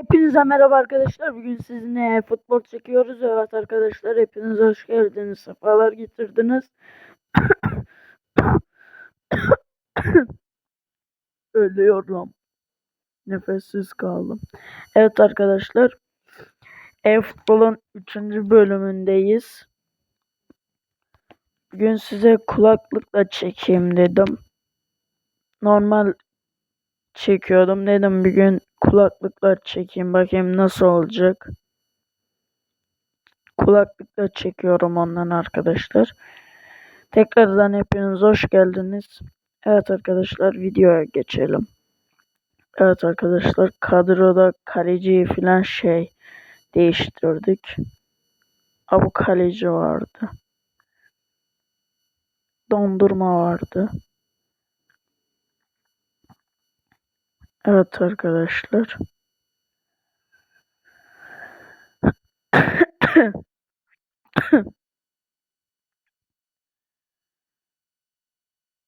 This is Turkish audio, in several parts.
Hepinize merhaba arkadaşlar. Bugün sizinle futbol çekiyoruz. Evet arkadaşlar hepiniz hoş geldiniz. Sefalar getirdiniz. Ölüyorum. Nefessiz kaldım. Evet arkadaşlar. E-futbolun 3. bölümündeyiz. Bugün size kulaklıkla çekeyim dedim. Normal çekiyordum. Dedim bir gün kulaklıkla çekeyim bakayım nasıl olacak. Kulaklıkla çekiyorum ondan arkadaşlar. Tekrardan hepiniz hoş geldiniz. Evet arkadaşlar videoya geçelim. Evet arkadaşlar kadroda kaleciyi filan şey değiştirdik. Abu kaleci vardı. Dondurma vardı. Evet arkadaşlar.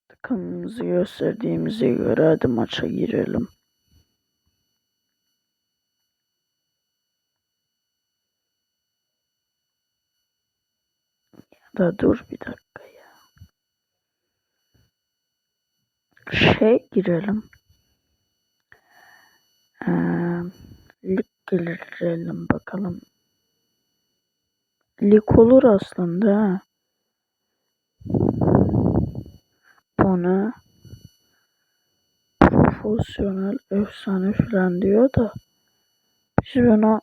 Takımımızı gösterdiğimize göre hadi maça girelim. Ya da dur bir dakika ya. Şey girelim. Ee, lig girelim bakalım. Lig olur aslında. Bunu profesyonel efsane falan diyor da biz bunu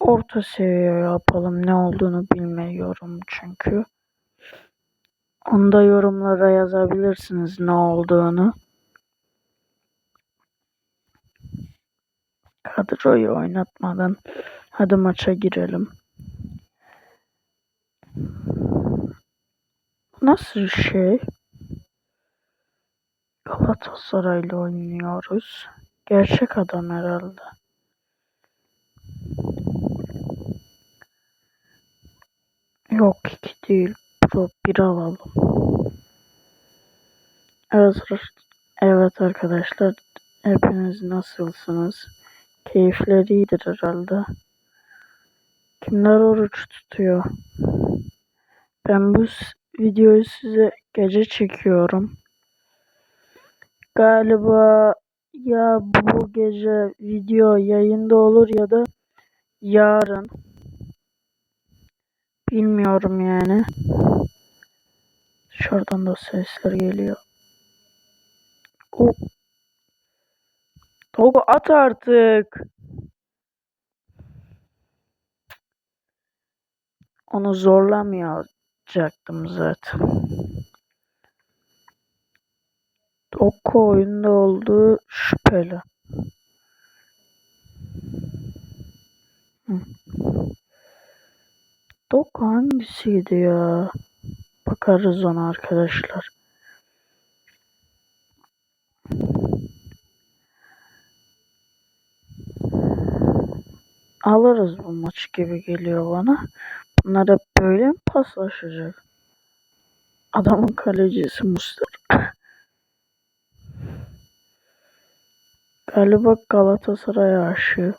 orta seviye yapalım ne olduğunu bilmiyorum çünkü. Onda yorumlara yazabilirsiniz ne olduğunu. Kadroyu oynatmadan hadi maça girelim. Nasıl şey? Galatasaray'la oynuyoruz. Gerçek adam herhalde. Yok iki değil. Pro bir alalım. Evet, evet arkadaşlar. Hepiniz nasılsınız? Keyifleri iyidir herhalde. Kimler oruç tutuyor? Ben bu videoyu size gece çekiyorum. Galiba ya bu gece video yayında olur ya da yarın. Bilmiyorum yani. Şuradan da sesler geliyor. O Togo at artık. Onu zorlamayacaktım zaten. Toko oyunda olduğu şüpheli. Toko hangisiydi ya? Bakarız ona arkadaşlar. Alırız bu maç gibi geliyor bana. Bunlar hep böyle mi paslaşacak? Adamın kalecisi Mustafa. Galiba Galatasaray aşığı.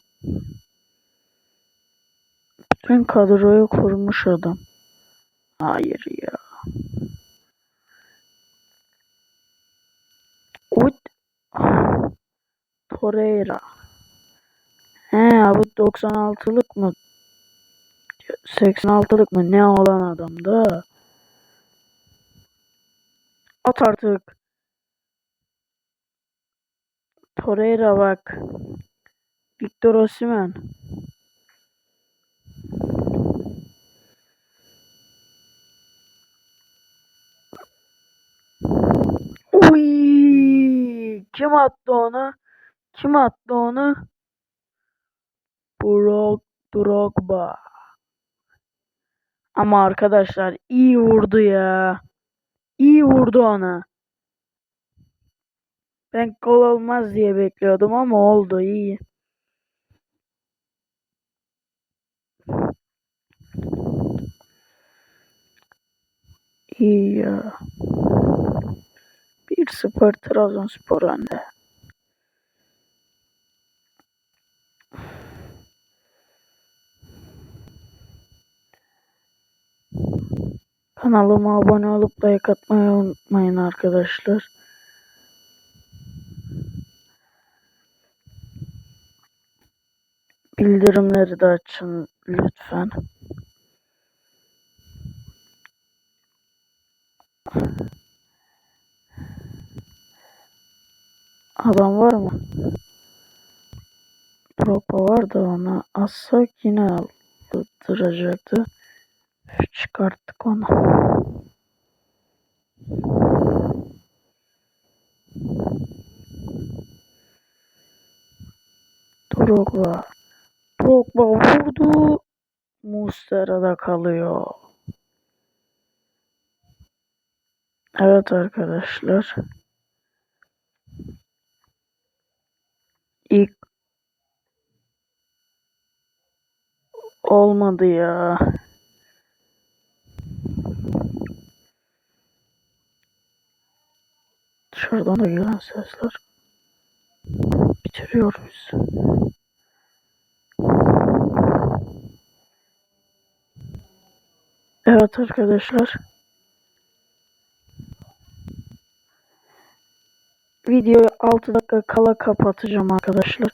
Bütün kadroyu kurmuş adam. Hayır ya. Ut Torreira. He bu 96'lık mı? 86'lık mı? Ne olan adam da. At artık. Torreira bak. Victor Osimhen. Uy! Kim attı onu? Kim attı onu? Drogba. Ama arkadaşlar iyi vurdu ya. İyi vurdu ona. Ben gol olmaz diye bekliyordum ama oldu iyi. İyi ya. 1-0 Trabzonspor önde. Kanalıma abone olup like atmayı unutmayın arkadaşlar. Bildirimleri de açın lütfen. Adam var mı? Drogba var da ona assak yine aldıracaktı. Çıkarttık onu. Drogba. Drogba vurdu. Mustera'da kalıyor. Evet arkadaşlar. İlk olmadı ya. Dışarıdan da gelen sesler. Bitiriyoruz. Evet arkadaşlar. Videoyu 6 dakika kala kapatacağım arkadaşlar.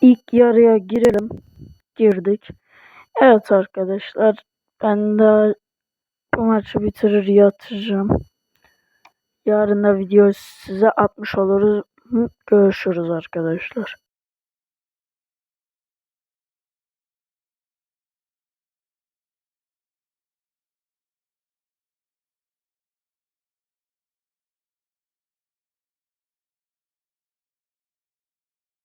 İlk yarıya girelim. Girdik. Evet arkadaşlar. Ben de bu maçı bitirir yatacağım. Yarın da video size atmış oluruz. Görüşürüz arkadaşlar.